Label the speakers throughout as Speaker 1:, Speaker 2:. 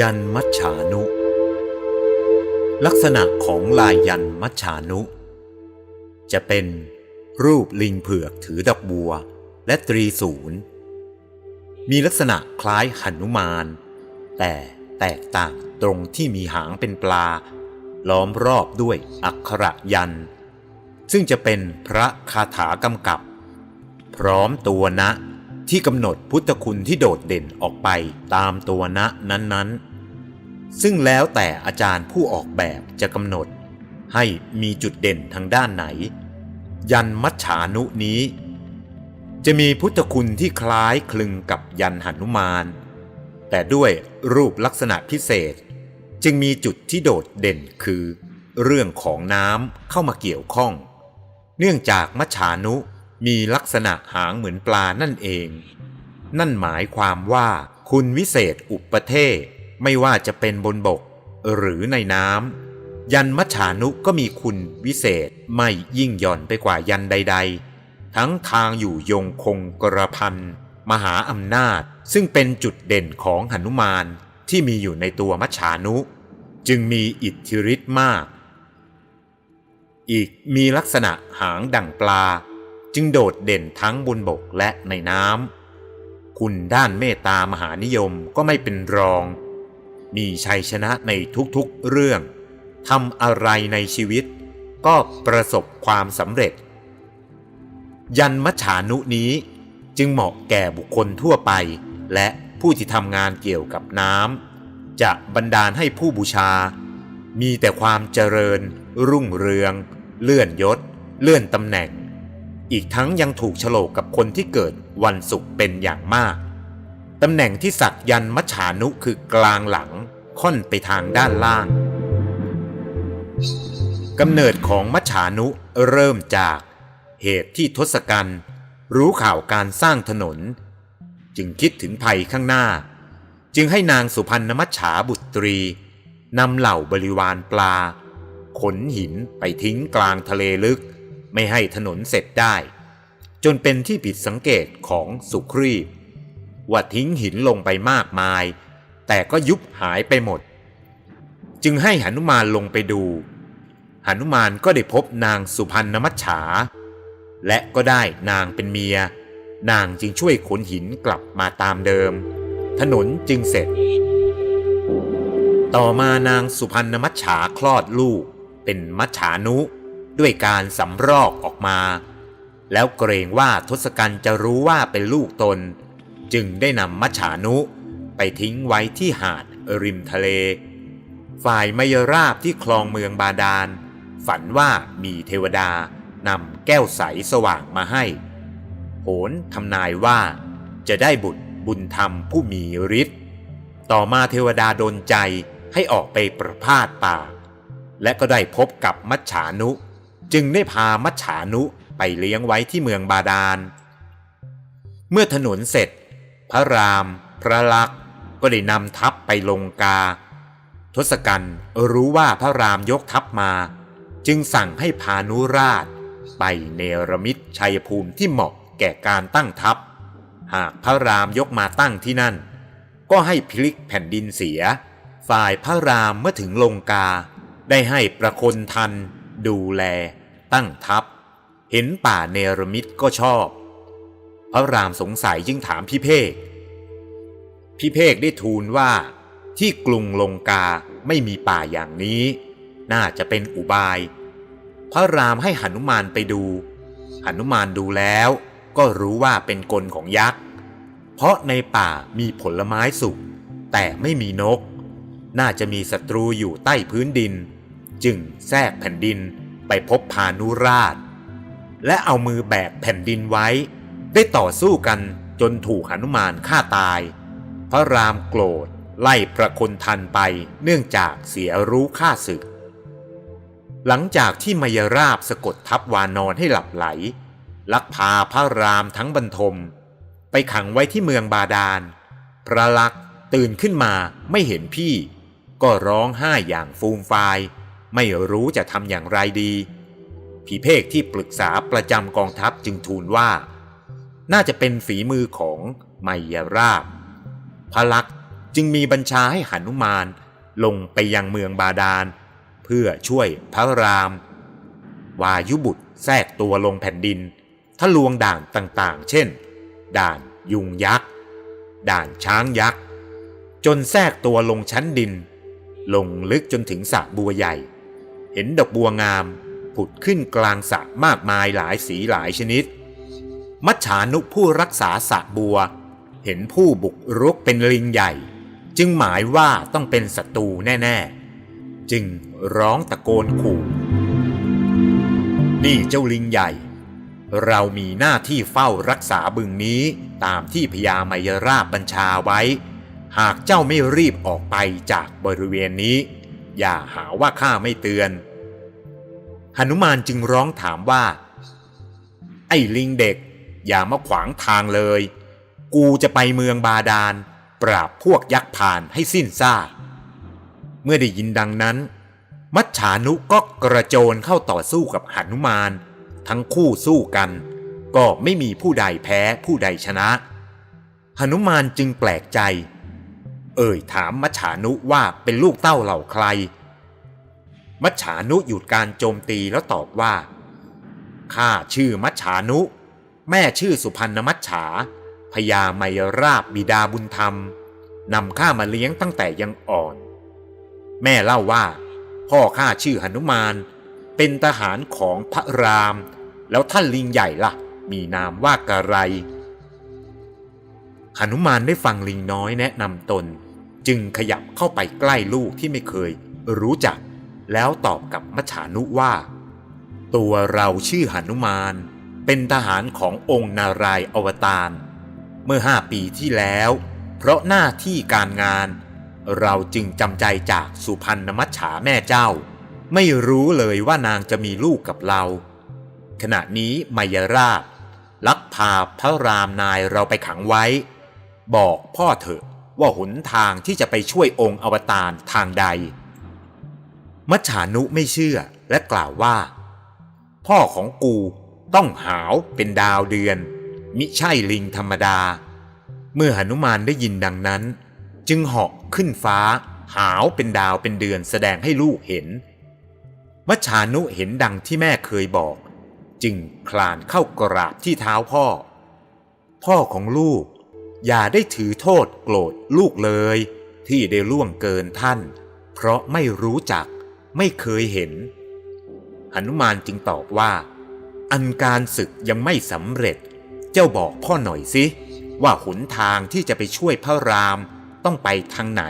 Speaker 1: ยันมัจฉานุ ลักษณะของลายยันมัจฉานุ จะเป็นรูปลิงเผือกถือดอกบัวและตรีศูนย์ มีลักษณะคล้ายหนุมาน แต่แตกต่างตรงที่มีหางเป็นปลา ล้อมรอบด้วยอักขระยัน ซึ่งจะเป็นพระคาถากำกับ พร้อมตัวนะที่กำหนดพุทธคุณที่โดดเด่นออกไปตามตัวนะนั้นๆ ซึ่งแล้วแต่อาจารย์ผู้ออกแบบจะกำหนด ให้มีจุดเด่นทางด้านไหน ยันมัจฉานุนี้ จะมีพุทธคุณที่คล้ายคลึงกับยันหนุมาน แต่ด้วยรูปลักษณะพิเศษ จึงมีจุดที่โดดเด่นคือ เรื่องของน้ำเข้ามาเกี่ยวข้อง เนื่องจากมัจฉานุมีลักษณะหางเหมือนปลานั่นเอง นั่นหมายความว่าคุณวิเศษอุปเทศ ไม่ว่าจะเป็นบนบกหรือในน้ำยันมัจฉานุก็มีคุณวิเศษไม่ยิ่งหย่อนไปกว่ายันใด ๆ ทั้งทางอยู่ยงคงกระพันมหาอำนาจซึ่งเป็นจุดเด่นของหนุมานที่มีอยู่ในตัวมัจฉานุ จึงมีอิทธิฤทธิ์มาก อีกมีลักษณะหางดั่งปลา จึงโดดเด่นทั้งบนบกและในน้ำคุณด้านเมตตามหานิยมก็ไม่เป็นรอง มีชัยชนะในทุกๆเรื่องทำอะไรในชีวิต ก็ประสบความสำเร็จ ยันมัจฉานุนี้จึงเหมาะแก่บุคคลทั่วไป และผู้ที่ทำงานเกี่ยวกับน้ำจะบันดาลให้ผู้บูชา มีแต่ความเจริญ รุ่งเรือง เลื่อนยศ เลื่อนตำแหน่ง อีกทั้งยังถูกโฉลกกับคนที่เกิดวันศุกร์เป็นอย่างมาก ตำแหน่งที่สักยันมัฉานุคือกลางหลัง ค่อนไปทางด้านล่างกำเนิดของมัฉานุเริ่มจาก เหตุที่ทศกัณฐ์รู้ข่าวการสร้างถนน จึงคิดถึงภัยข้างหน้า จึงให้นางสุพรรณมัฉาบุตรีนำเหล่าบริวารปลา ขนหินไปทิ้งกลางทะเลลึก ไม่ให้ถนนเสร็จได้ จนเป็นที่ผิดสังเกตของสุครีพ ว่าทิ้งหินลงไปมากมาย แต่ก็ยุบหายไปหมด จึงให้หนุมานลงไปดูหนุมานก็ได้พบนางสุพรรณมัจฉา และก็ได้นางเป็นเมีย นางจึงช่วยขนหินกลับมาตามเดิม ถนนจึงเสร็จ ต่อมานางสุพรรณมัจฉาคลอดลูก เป็นมัจฉานุด้วยการสำรอกออกมา แล้วเกรงว่าทศกัณฐ์จะรู้ว่าเป็นลูกตน จึงได้นำมัจฉานุไปทิ้งไว้ที่หาดริมทะเล ฝ่ายมยราบที่คลองเมืองบาดาล ฝันว่ามีเทวดานำแก้วใสสว่างมาให้ โหนทำนายว่าจะได้บุตรบุญธรรมผู้มีฤทธิ์ต่อมาเทวดาดนใจให้ออกไปประพาสป่า และก็ได้พบกับมัจฉานุ จึงได้พามัจฉานุไปเลี้ยงไว้ที่เมืองบาดาล เมื่อถนนเสร็จ พระราม พระลักษณ์ก็ได้นำทัพไปลงกา ทศกัณฐ์รู้ว่าพระรามยกทัพมา จึงสั่งให้พานุราช ไปเนรมิตชัยภูมิที่เหมาะแก่การตั้งทัพ หากพระรามยกมาตั้งที่นั่น ก็ให้พลิกแผ่นดินเสีย ฝ่ายพระรามเมื่อถึงลงกา ได้ให้ประคนทัน ดูแล ตั้งทัพ เห็นป่าเนรมิตก็ชอบ พระรามสงสัยจึงถามพิเภกพิเภกได้ทูลว่า ที่กรุงลงกาไม่มีป่าอย่างนี้ น่าจะเป็นอุบาย พระรามให้หนุมานไปดูหนุมานดูแล้วก็รู้ว่าเป็นกลของยักษ์ เพราะในป่ามีผลไม้สุกแต่ไม่มีนก น่าจะมีศัตรูอยู่ใต้พื้นดิน จึงแทรกแผ่นดินไปพบพานุราช และเอามือแบกแผ่นดินไว้ ได้ต่อสู้กันจนถูกหนุมานฆ่าตาย พระรามโกรธไล่ประคนทันไปเนื่องจากเสียรู้ฆ่าศึก หลังจากที่มยราบสะกดทัพวานอนให้หลับไหล ลักพาพระรามทั้งบรรทม ไปขังไว้ที่เมืองบาดาล พระลักษ์ตื่นขึ้นมาไม่เห็นพี่ ก็ร้องไห้อย่างฟูมฟาย ไม่รู้จะทำอย่างไรดี ผีเพกที่ปรึกษาประจำกองทัพจึงทูลว่า น่าจะเป็นฝีมือของไมยราบพระลักษณ์จึงมีบัญชาให้หนุมานลงไปยังเมืองบาดาล เพื่อช่วยพระราม วายุบุตรแทรกตัวลงแผ่นดินทะลวงด่านต่างๆ เช่น ด่านยุงยักษ์ ด่านช้างยักษ์ จนแทรกตัวลงชั้นดิน ลงลึกจนถึงสระบัวใหญ่ เห็นดอกบัวงามผุดขึ้นกลางสระมากมายหลายสีหลายชนิด มัจฉานุผู้รักษาสะบัว เห็นผู้บุกรุกเป็นลิงใหญ่ จึงหมายว่าต้องเป็นศัตรูแน่ๆ จึงร้องตะโกนขู่ นี่เจ้าลิงใหญ่ เรามีหน้าที่เฝ้ารักษาบึงนี้ตามที่พญามายราบบัญชาไว้ หากเจ้าไม่รีบออกไปจากบริเวณนี้ อย่าหาว่าข้าไม่เตือนหนุมานจึงร้องถามว่า ไอ้ลิงเด็ก อย่ามาขวางทางเลย กูจะไปเมืองบาดาล ปราบพวกยักษ์ผ่านให้สิ้นซากเมื่อได้ยินดังนั้น มัจฉานุก็กระโจนเข้าต่อสู้กับหนุมาน ทั้งคู่สู้กัน ก็ไม่มีผู้ใดแพ้ผู้ใดชนะหนุมานจึงแปลกใจ เอ่ยถามมัจฉานุว่าเป็นลูกเต้าเหล่าใคร มัจฉานุหยุดการโจมตีแล้วตอบว่าข้าชื่อมัจฉานุ แม่ชื่อสุพรรณมัจฉาพญาไมราบบิดาบุญธรรมนำข้ามาเลี้ยงตั้งแต่ยังอ่อน แม่เล่าว่า พ่อข้าชื่อหนุมาน เป็นทหารของพระราม แล้วท่านลิงใหญ่ละ่ะ มีนามว่ากะไรหนุมานได้ฟังลิงน้อยแนะนำตน จึงขยับเข้าไปใกล้ลูกที่ไม่เคย รู้จัก แล้วตอบกับมัจฉานุว่า ตัวเราชื่อหนุมาน เป็นทหารขององค์นารายอวตารเมื่อห้าปีที่แล้ว เพราะหน้าที่การงาน เราจึงจำใจจากสุพรรณมัจฉาแม่เจ้า ไม่รู้เลยว่านางจะมีลูกกับเรา ขณะนี้มายราบลักพาพระรามนายเราไปขังไว้ บอกพ่อเถอะว่าหนทางที่จะไปช่วยองค์อวตารทางใด มัจฉานุไม่เชื่อและกล่าวว่า พ่อของกู ต้องหาวเป็นดาวเดือน มิใช่ลิงธรรมดา เมื่อหนุมานได้ยินดังนั้น จึงเหาะขึ้นฟ้า หาวเป็นดาวเป็นเดือนแสดงให้ลูกเห็นมัจฉานุเห็นดังที่แม่เคยบอก จึงคลานเข้ากราบที่เท้าพ่อ พ่อของลูก อย่าได้ถือโทษโกรธลูกเลย ที่ได้ล่วงเกินท่าน เพราะไม่รู้จักไม่เคยเห็นหนุมานจึงตอบว่า อันการศึกยังไม่สำเร็จ เจ้าบอกพ่อหน่อยสิว่าหนทางที่จะไปช่วยพระรามต้องไปทางไหน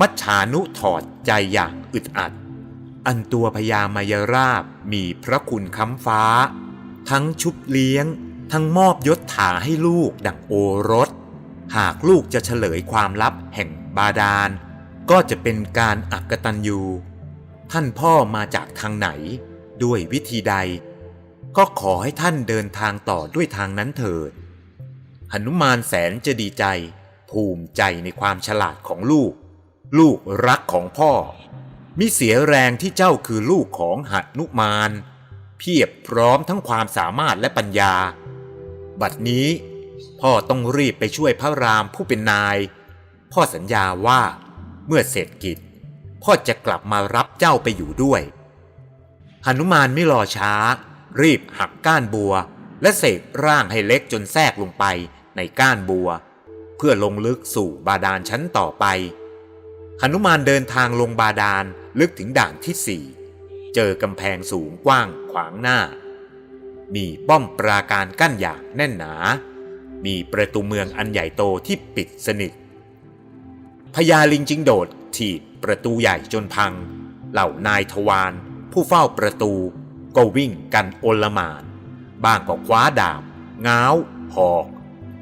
Speaker 1: มัจฉานุถอดใจอย่างอึดอัด อันตัวพญามายราบมีพระคุณค้ำฟ้า ทั้งชุบเลี้ยง ทั้งมอบยศถาให้ลูกดังโอรส หากลูกจะเฉลยความลับแห่งบาดาล ก็จะเป็นการอักตันยูท่านพ่อมาจากทางไหน ด้วยวิธีใด ก็ขอให้ท่านเดินทางต่อด้วยทางนั้นเถิดหนุมานแสนจะดีใจ ภูมิใจในความฉลาดของลูก ลูกรักของพ่อ มิเสียแรงที่เจ้าคือลูกของหนุมาน เพียบพร้อมทั้งความสามารถและปัญญา บัดนี้พ่อต้องรีบไปช่วยพระรามผู้เป็นนาย พ่อสัญญาว่าเมื่อเสร็จกิจ พ่อจะกลับมารับเจ้าไปอยู่ด้วยหนุมานไม่รอช้า รีบหักก้านบัว และเสกร่างให้เล็กจนแทรกลงไปในก้านบัว เพื่อลงลึกสู่บาดาลชั้นต่อไปหนุมานเดินทางลงบาดาลลึกถึงด่านที่สี่เจอกำแพงสูงกว้างขวางหน้า มีป้อมปราการกั้นอย่างแน่นหนา มีประตูเมืองอันใหญ่โตที่ปิดสนิทพญาลิงจิงโดดถีบประตูใหญ่จนพัง เหล่านายทวารผู้เฝ้าประตู ก็วิ่งกันโอลมาน บ้างก็คว้าดาบ ง้าว หอก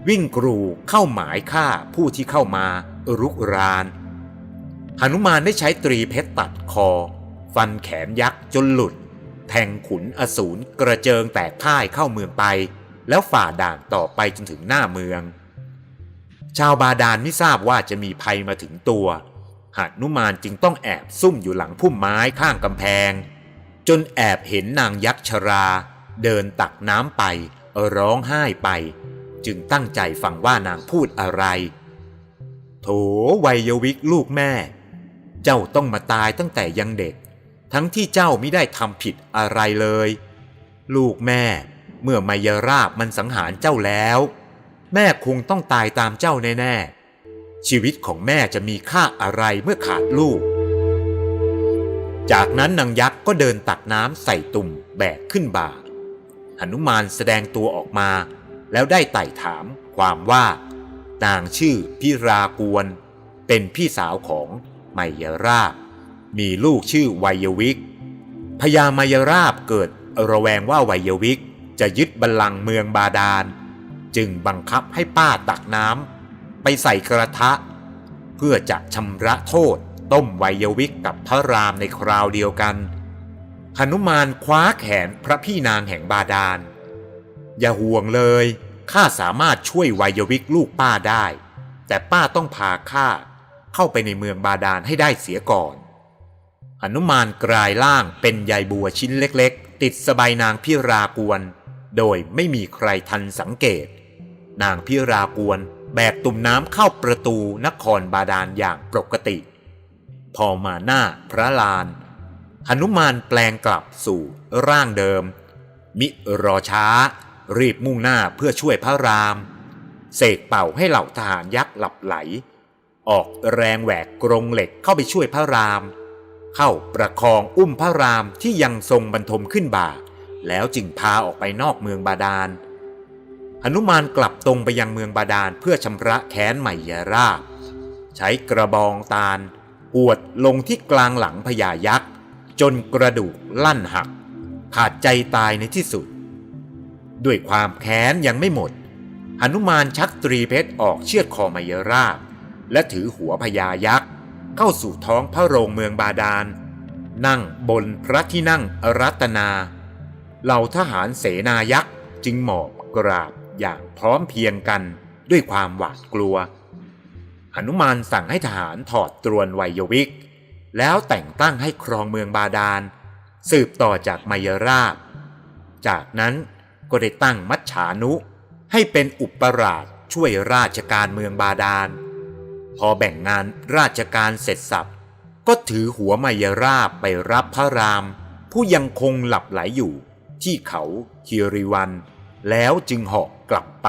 Speaker 1: วิ่งกรูเข้าหมายฆ่าผู้ที่เข้ามารุกรานหนุมานได้ใช้ตรีเพชรตัดคอ ฟันแขนยักษ์จนหลุด แทงขุนอสูรกระเจิงแตกพ่ายเข้าเมืองไป แล้วฝ่าด่านต่อไปจนถึงหน้าเมือง ชาวบาดาลไม่ทราบว่าจะมีภัยมาถึงตัวหนุมานจึงต้องแอบซุ่มอยู่หลังพุ่มไม้ข้างกำแพง จนแอบเห็นนางยักษ์ชรา เดินตักน้ำไป ร้องไห้ไป จึงตั้งใจฟังว่านางพูดอะไร โถวัยวิกลูกแม่ เจ้าต้องมาตายตั้งแต่ยังเด็ก ทั้งที่เจ้าไม่ได้ทำผิดอะไรเลย ลูกแม่ เมื่อมายราบมันสังหารเจ้าแล้ว แม่คงต้องตายตามเจ้าแน่ๆชีวิตของแม่จะมีค่าอะไรเมื่อขาดลูก จากนั้นนางยักษ์ก็เดินตักน้ำใส่ตุ่มแบกขึ้นบ่าหนุมานแสดงตัวออกมา แล้วได้ไต่ถามความว่านางชื่อพิรากวน เป็นพี่สาวของไมยราบ มีลูกชื่อไวยวิกพญาไมยราบเกิดระแวงว่าไวยวิกจะยึดบัลลังก์เมืองบาดาล จึงบังคับให้ป้าตักน้ำไปใส่กระทะ เพื่อจะชำระโทษ ต้มไวยวิกกับพระรามในคราวเดียวกันหนุมานคว้าแขนพระพี่นางแห่งบาดาล อย่าห่วงเลย ข้าสามารถช่วยไวยวิกลูกป้าได้ แต่ป้าต้องพาข้าเข้าไปในเมืองบาดาลให้ได้เสียก่อนหนุมานกลายร่างเป็นใยบัวชิ้นเล็กๆ ติดสบายนางพิรากวน โดยไม่มีใครทันสังเกต นางพิรากวนแบกตุ่มน้ำเข้าประตูนครบาดาลอย่างปกติ พอมาหน้าพระลานหนุมานแปลงกลับสู่ร่างเดิม มิรอช้า รีบมุ่งหน้าเพื่อช่วยพระราม เสกเป่าให้เหล่าทหารยักษ์หลับไหล ออกแรงแหวกกรงเหล็กเข้าไปช่วยพระราม เข้าประคองอุ้มพระรามที่ยังทรงบรรทมขึ้นบ่า แล้วจึงพาออกไปนอกเมืองบาดาลหนุมานกลับตรงไปยังเมืองบาดาลเพื่อชำระแค้นใหม่ยาราบ ใช้กระบองตาล หวดลงที่กลางหลังพญายักษ์ จนกระดูกลั่นหัก ขาดใจตายในที่สุด ด้วยความแค้นยังไม่หมดหนุมานชักตรีเพชรออกเชือดคอมายราบ และถือหัวพญายักษ์ เข้าสู่ท้องพระโรงเมืองบาดาล นั่งบนพระที่นั่งรัตนา เหล่าทหารเสนายักษ์จึงหมอบกราบอย่างพร้อมเพียงกันด้วยความหวาดกลัว หนุมานสั่งให้ทหารถอดตรวนไวยวิก แล้วแต่งตั้งให้ครองเมืองบาดาล สืบต่อจากมายราบ จากนั้นก็ได้ตั้งมัจฉานุ ให้เป็นอุปราชช่วยราชการเมืองบาดาล พอแบ่งงานราชการเสร็จสับ ก็ถือหัวมายราบไปรับพระราม ผู้ยังคงหลับไหลอยู่ที่เขาคิริวัน แล้วจึงเหาะกลับไป